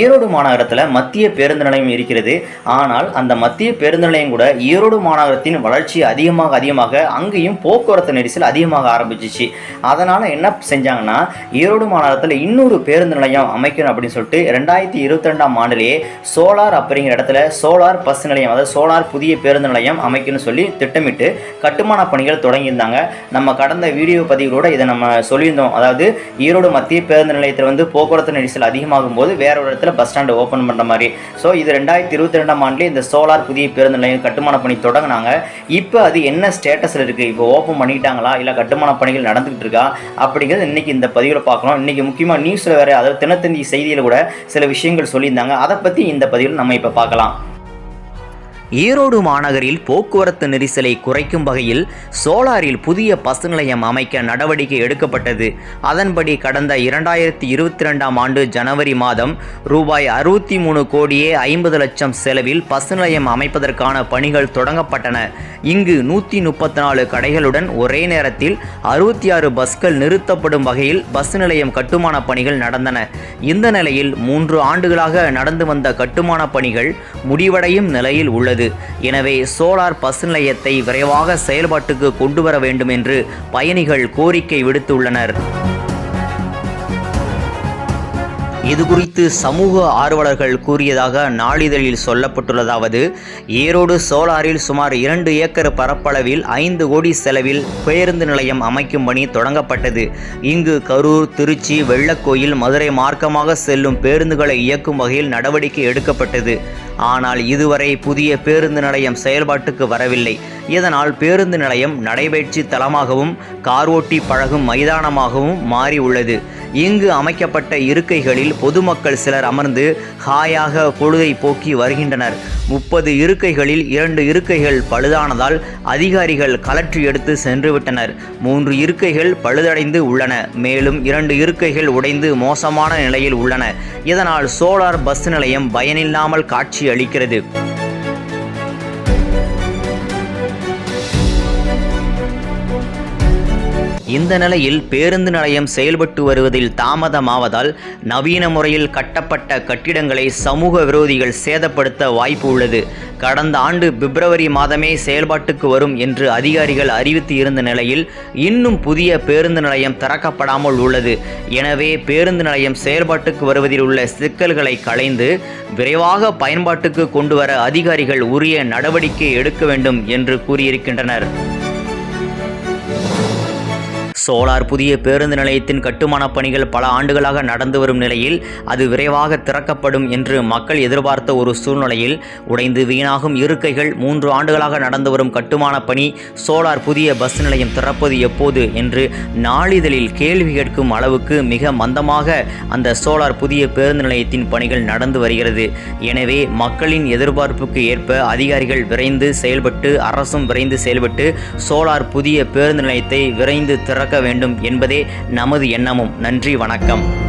ஈரோடு மாநகரத்தில் மத்திய பேருந்து நிலையம் இருக்கிறது. ஆனால் அந்த மத்திய பேருந்து நிலையம் கூட ஈரோடு மாநகரத்தின் வளர்ச்சி அதிகமாக அதிகமாக அங்கேயும் போக்குவரத்து நெரிசல் அதிகமாக ஆரம்பிச்சிச்சு. அதனால் என்ன செஞ்சாங்கன்னா ஈரோடு மாநகரத்தில் இன்னொரு பேருந்து நிலையம் அமைக்கணும் அப்படின்னு சொல்லிட்டு ரெண்டாயிரத்தி இருபத்தி ரெண்டாம் ஆண்டிலேயே சோலார் அப்படிங்கிற இடத்துல சோலார் பஸ் நிலையம் அதாவது சோலார் புதிய பேருந்து நிலையம் அமைக்கணும்னு சொல்லி திட்டமிட்டு கட்டுமான பணிகள் தொடங்கியிருந்தாங்க. நம்ம கடந்த வீடியோ பதிவுகளோட இதை நம்ம சொல்லியிருந்தோம். அதாவது ஈரோடு மத்திய பேருந்து நிலையத்தில் வந்து போக்குவரத்து நெரிசல் அதிகமாகும் போது வேற ஒரு இடத்துல பஸ் ஸ்டாண்டு ஓப்பன் பண்ணுற மாதிரி. ஸோ இது ரெண்டாயிரத்தி இருபத்தி ரெண்டாம் ஆண்டுலேயே இந்த சோலார் புதிய பேருந்து நிலையம் கட்டுமான பணி தொடங்கினாங்க. இப்போ அது என்ன ஸ்டேட்டஸில் இருக்குது இப்போ ஓப்பன் பண்ணிட்டாங்களா இல்லை கட்டுமான பணிகள் நடந்துகிட்டு இருக்கா? அப்படிங்கிறது இன்னைக்கு இந்த பதிவில் பார்க்கலாம் இன்னைக்கு முக்கியமாக நியூஸில் வேறு அதாவது தினத்தந்தி செய்தியில் கூட சில விஷயங்கள் சொல்லியிருந்தாங்க. அதை பற்றி இந்த பதிவில் நம்ம இப்போ பார்க்கலாம். ஈரோடு மாநகரில் போக்குவரத்து நெரிசலை குறைக்கும் வகையில் சோலாரில் புதிய பஸ் நிலையம் அமைக்க நடவடிக்கை எடுக்கப்பட்டது. அதன்படி கடந்த இரண்டாயிரத்தி இருபத்தி ரெண்டாம் ஆண்டு ஜனவரி மாதம் ரூபாய் அறுபத்தி மூணு கோடியே ஐம்பது லட்சம் செலவில் பஸ் நிலையம் அமைப்பதற்கான பணிகள் தொடங்கப்பட்டன. இங்கு நூற்றி முப்பத்தி நாலு கடைகளுடன் ஒரே நேரத்தில் அறுபத்தி ஆறு பஸ்கள் நிறுத்தப்படும் வகையில் பஸ் நிலையம் கட்டுமான பணிகள் நடந்தன. இந்த நிலையில் மூன்று ஆண்டுகளாக நடந்து வந்த கட்டுமான பணிகள் முடிவடையும் நிலையில் உள்ளது. எனவே சோலார் பஸ் நிலையத்தை விரைவாக செயல்பாட்டுக்கு கொண்டு வர வேண்டும் என்று பயணிகள் கோரிக்கை விடுத்துள்ளனர். இது குறித்து சமூக ஆர்வலர்கள் கூறியதாக நாளிதழில் சொல்லப்பட்டுள்ளதாவது ஈரோடு சோலாரில் சுமார் இரண்டு ஏக்கர் பரப்பளவில் ஐந்து கோடி செலவில் பேருந்து நிலையம் அமைக்கும் பணி தொடங்கப்பட்டது. இங்கு கரூர் திருச்சி வெள்ளக்கோயில் மதுரை மார்க்கமாக செல்லும் பேருந்துகளை இயக்கும் வகையில் நடவடிக்கை எடுக்கப்பட்டது. ஆனால் இதுவரை புதிய பேருந்து நிலையம் செயல்பாட்டுக்கு வரவில்லை. இதனால் பேருந்து நிலையம் நடைபயிற்சி தளமாகவும் கார் ஓட்டி பழகும் மைதானமாகவும் மாறி உள்ளது. இங்கு அமைக்கப்பட்ட இருக்கைகளில் பொதுமக்கள் சிலர் அமர்ந்து ஹாயாக பொழுதை போக்கி வருகின்றனர். முப்பது இருக்கைகளில் இரண்டு இருக்கைகள் பழுதானதால் அதிகாரிகள் கலற்றி எடுத்து சென்றுவிட்டனர். மூன்று இருக்கைகள் பழுதடைந்து உள்ளன. மேலும் இரண்டு இருக்கைகள் உடைந்து மோசமான நிலையில் உள்ளன. இதனால் சோலார் பஸ் நிலையம் பயனில்லாமல் காட்சி அளிக்கிறது இந்த நிலையில் பேருந்து நிலையம் செயல்பட்டு வருவதில் தாமதமாவதால் நவீன முறையில் கட்டப்பட்ட கட்டிடங்களை சமூக விரோதிகள் சேதப்படுத்த வாய்ப்பு உள்ளது. கடந்த ஆண்டு பிப்ரவரி மாதமே செயல்பாட்டுக்கு வரும் என்று அதிகாரிகள் அறிவித்து இருந்த நிலையில் இன்னும் புதிய பேருந்து நிலையம் திறக்கப்படாமல் உள்ளது. எனவே பேருந்து நிலையம் செயல்பாட்டுக்கு வருவதில் உள்ள சிக்கல்களை களைந்து விரைவாக பயன்பாட்டுக்கு கொண்டு வர அதிகாரிகள் உரிய நடவடிக்கை எடுக்க வேண்டும் என்று கூறியிருக்கின்றனர். சோலார் புதிய பேருந்து நிலையத்தின் கட்டுமானப் பணிகள் பல ஆண்டுகளாக நடந்து வரும் நிலையில் அது விரைவாக திறக்கப்படும் என்று மக்கள் எதிர்பார்த்த ஒரு சூழ்நிலையில் உடைந்து வீணாகும் இருக்கைகள் மூன்று ஆண்டுகளாக நடந்து வரும் கட்டுமான பணி சோலார் புதிய பஸ் நிலையம் திறப்பது எப்போது என்று நாளிதழில் கேள்வி கேட்கும் அளவுக்கு மிக மந்தமாக அந்த சோலார் புதிய பேருந்து நிலையத்தின் பணிகள் நடந்து வருகிறது. எனவே மக்களின் எதிர்பார்ப்புக்கு ஏற்ப அதிகாரிகள் விரைந்து செயல்பட்டு அரசும் விரைந்து செயல்பட்டு சோலார் புதிய பேருந்து நிலையத்தை விரைந்து திறக்க வேண்டும் என்பதே நமது எண்ணமும். நன்றி வணக்கம்.